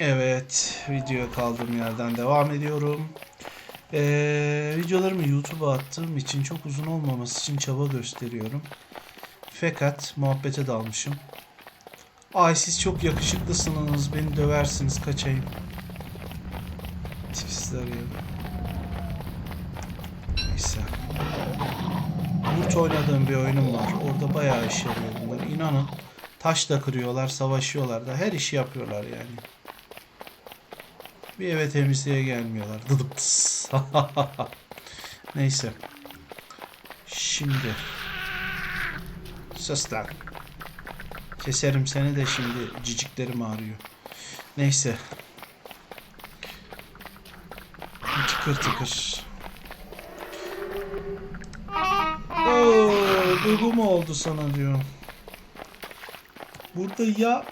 Evet, videoya kaldığım yerden devam ediyorum. Ee, videolarımı YouTube'a attığım için çok uzun olmaması için çaba gösteriyorum. Fakat muhabbete dalmışım. Ay siz çok yakışıklısınız, beni döversiniz, kaçayım. Tipsizler ya. Neyse. Yurt oynadığım bir oyunum var. Orada bayağı iş yarıyor bunlar. İnanın taş da kırıyorlar, savaşıyorlar da her işi yapıyorlar yani. Bir eve temizliğe gelmiyorlar. Dıdıps. Neyse. Şimdi. Sus lan. Keserim seni de şimdi ciciklerim ağrıyor. Neyse. Tıkır tıkır. Oo, duygu mu oldu sana diyor. Burada ya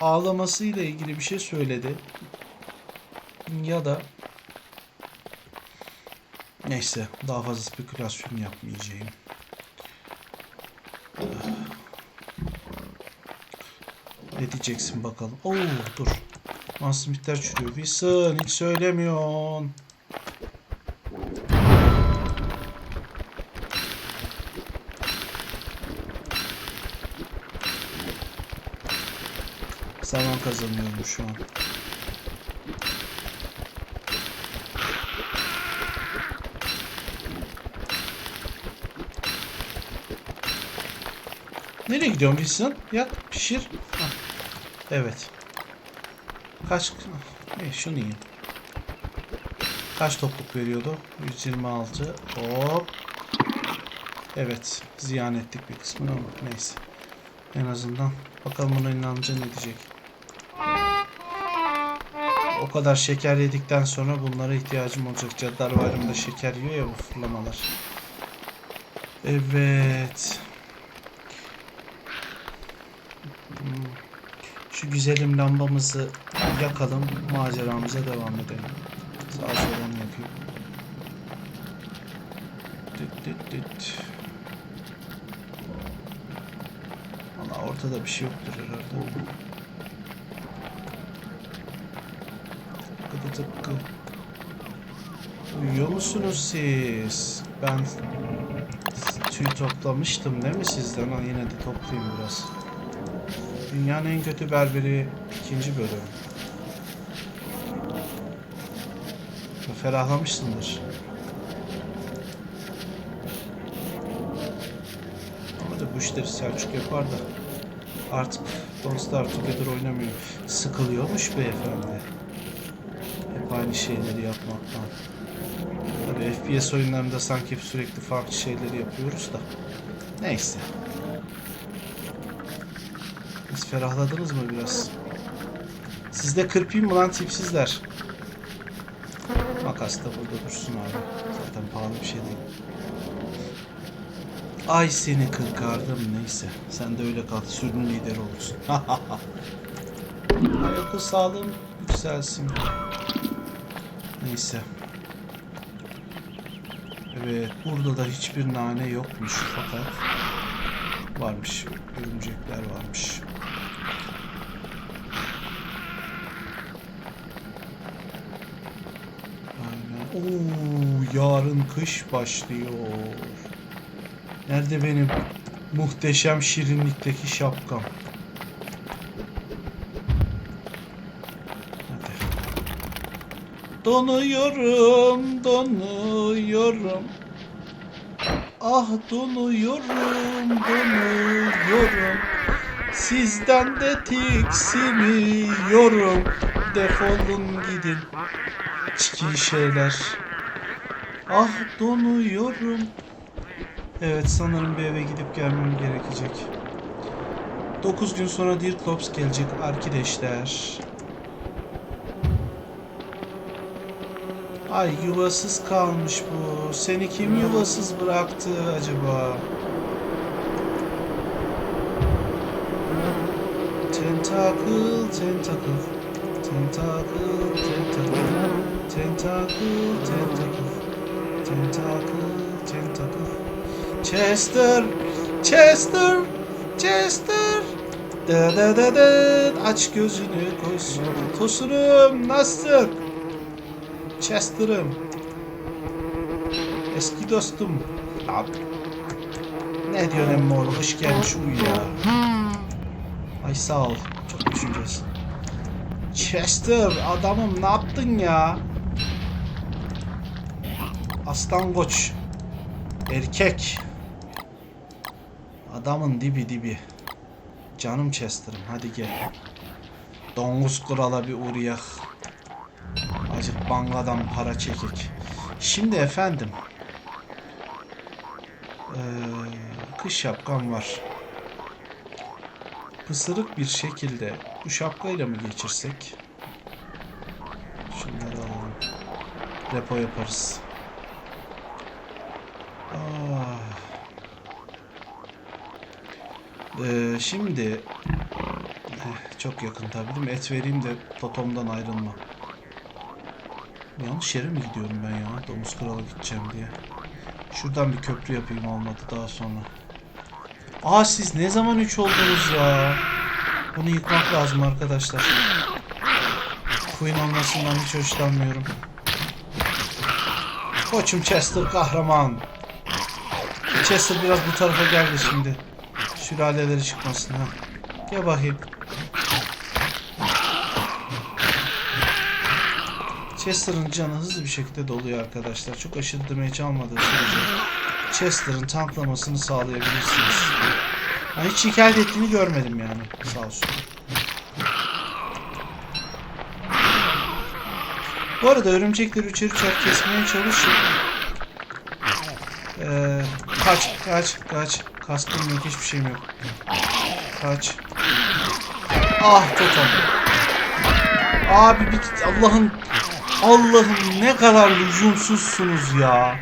ağlamasıyla ilgili bir şey söyledi ya da neyse daha fazla spekülasyon yapmayacağım. Ne diyeceksin bakalım. Oo dur. Masmitler çürüyor. Wilson hiç söylemiyorsun. Zaman kazanıyorum şu an. Nereye gidiyorsun Wilson? Yat, pişir. Hah. Evet. Kaç... Ne, şunu yiyeyim. Kaç topluk veriyordu? 126. Hop. Evet. Ziyan ettik bir kısmını ama neyse. En azından bakalım buna inanınca ne diyecek. O kadar şeker yedikten sonra bunlara ihtiyacım olacak. Caddar Bayramı'nda şeker yiyor ya bu fırlamalar. Evet. Şu güzelim lambamızı yakalım. Maceramıza devam edelim. Sağ solunu yapayım. Düt düt düt. Valla ortada bir şey yoktur herhalde. Tıkı tıkı. Uyuyor musunuz siz? Ben tüy toplamıştım değil mi sizden? Ama yine de toplayayım biraz. Dünyanın en kötü berberi ikinci bölüm. Ferahlamışsındır. Ama da bu işleri Selçuk yapar da artık Don't Starve Together oynamıyor. Sıkılıyormuş beyefendi. Hep aynı şeyleri yapmaktan. Tabii FPS oyunlarında sanki sürekli farklı şeyleri yapıyoruz da. Neyse. Ferahladınız mı biraz? Siz de kırpayım mı lan tipsizler? Makas da burada dursun abi. Zaten pahalı bir şey değil. Ay seni kırkardım neyse. Sen de öyle kal. Sürünün lideri olursun. Ay akıl sağlığım yükselsin. Neyse. Evet burada da hiçbir nane yokmuş fakat varmış. Örümcekler varmış. Oo, yarın kış başlıyor. Nerede benim muhteşem şirinlikteki şapkam? Donuyorum, donuyorum. Ah donuyorum, donuyorum. Sizden de tiksiniyorum. Defolun gidin. Çiki şeyler. Ah donuyorum. Evet sanırım bir eve gidip gelmem gerekecek. 9 gün sonra Dear Klops gelecek arkadaşlar. Ay yuvasız kalmış bu. Seni kim yuvasız bıraktı acaba? Tentacle, tentacle. Tentacle, tentacle. Tentacle, tentacle. Tentacle. Chester, Chester, Chester. Dı dı dı dı. Aç gözünü koş. Tosunum nasılsın? Chester'ım. Eski dostum. Abi. Ne diyorsun emmoğlu? Hoş gelmiş uyu ya. Ay sağ ol. Çok düşüneceğiz. Chester adamım ne yaptın ya? Aslan koç. Erkek. Adamın dibi dibi. Canım Chester'ım hadi gel. Dongus krala bir uğrayak. Acık bangadan para çekik. Şimdi efendim. Ee, kış şapkam var. Pısırık bir şekilde bu şapkayla mı geçirsek? Şunları alalım. Repo yaparız. Ah. Ee, şimdi eh, çok yakın tabii değil mi? Et vereyim de totomdan ayrılma. Yanlış yere mi gidiyorum ben ya? Domuz krala gideceğim diye. Şuradan bir köprü yapayım olmadı daha sonra. Aa siz ne zaman 3 oldunuz ya? Bunu yıkmak lazım arkadaşlar. Queen olmasından hiç hoşlanmıyorum. Koçum Chester kahraman. Chester biraz bu tarafa geldi şimdi. Sülaleleri çıkmasın ha. Gel bakayım. Chester'ın canı hızlı bir şekilde doluyor arkadaşlar. Çok aşırı damage almadığı sürece Chester'ın tanklamasını sağlayabilirsiniz. Ben hiç şikayet ettiğini görmedim yani. Sağ olsun. Bu arada örümcekleri üçer üçer kesmeye çalışın. Ee, kaç, kaç, kaç. Kaskım yok, hiçbir şeyim yok. Kaç. Ah totem. Abi bir Allah'ın Allah'ım ne kadar lüzumsuzsunuz ya.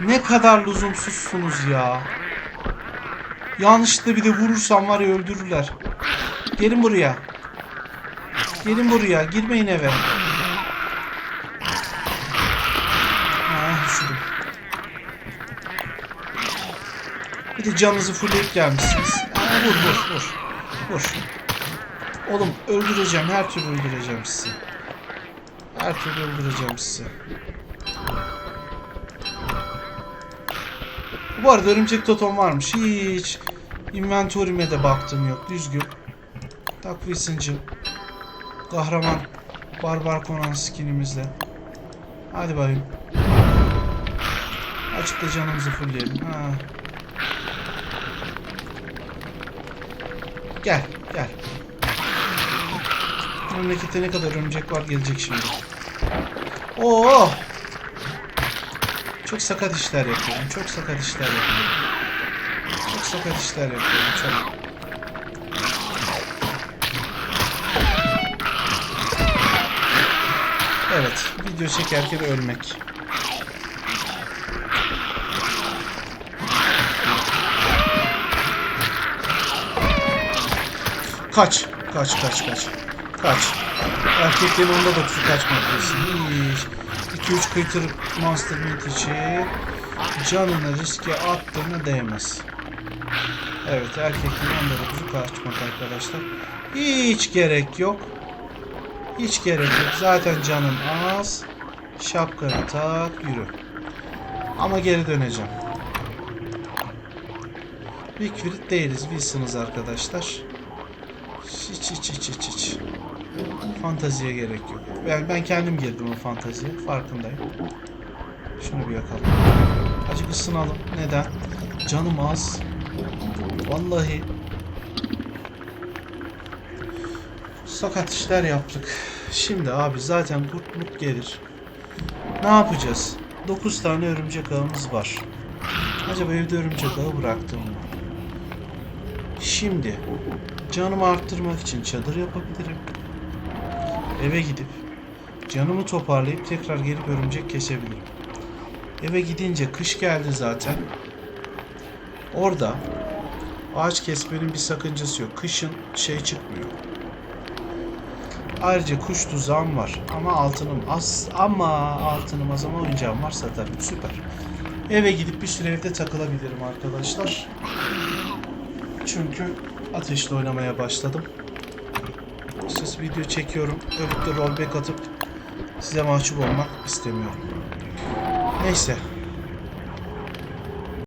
Ne kadar lüzumsuzsunuz ya. Yanlışlıkla bir de vurursam var ya öldürürler. Gelin buraya. Gelin buraya. Girmeyin eve. Ha, üşüdüm. Bir de canınızı fullleyip gelmişsiniz. Aa, vur vur vur. Vur. Oğlum öldüreceğim. Her türlü öldüreceğim sizi. Her türlü öldüreceğim sizi. Bu arada örümcek totem varmış. Hiç inventörüme de baktım yok. Düzgün. Tak Wilson'cım. Kahraman. Barbar Conan skinimizle. Hadi bakayım. Açık da canımızı fullleyelim. Ha. Gel, gel. Memlekette ne kadar örümcek var gelecek şimdi. Oo! Çok sakat işler yapıyorum. Çok sakat işler yapıyorum. Çok sakat işler yapıyorum. Çok. Evet, video çekerken ölmek. Kaç, kaç, kaç, kaç. Kaç. Erkeklerin onda da tutu kaçmak diyorsun. 2-3 kıytır monster meat için canını riske attığına değmez. Evet erkeklerin onda da kaçmak arkadaşlar. Hiç gerek yok. Hiç gerek yok. Zaten canın az. Şapkanı tak yürü. Ama geri döneceğim. Big Frit değiliz. Wilson'ız arkadaşlar. Hiç hiç hiç hiç hiç. Fantaziye gerek yok. Ben, ben kendim girdim o fantaziye. Farkındayım. Şunu bir yakalım. Acık ısınalım. Neden? Canım az. Vallahi. Sakat işler yaptık. Şimdi abi zaten kurt mut gelir. Ne yapacağız? 9 tane örümcek ağımız var. Acaba evde örümcek ağı bıraktım mı? Şimdi canımı arttırmak için çadır yapabilirim. Eve gidip canımı toparlayıp tekrar gelip örümcek kesebilirim. Eve gidince kış geldi zaten. Orada ağaç kesmenin bir sakıncası yok. Kışın şey çıkmıyor. Ayrıca kuş tuzağım var. Ama altınım az. Ama altınım az ama oyuncağım var satarım. Süper. Eve gidip bir süre evde takılabilirim arkadaşlar. Çünkü ateşle oynamaya başladım. Siz video çekiyorum. Ölüp de rollback atıp size mahcup olmak istemiyorum. Neyse.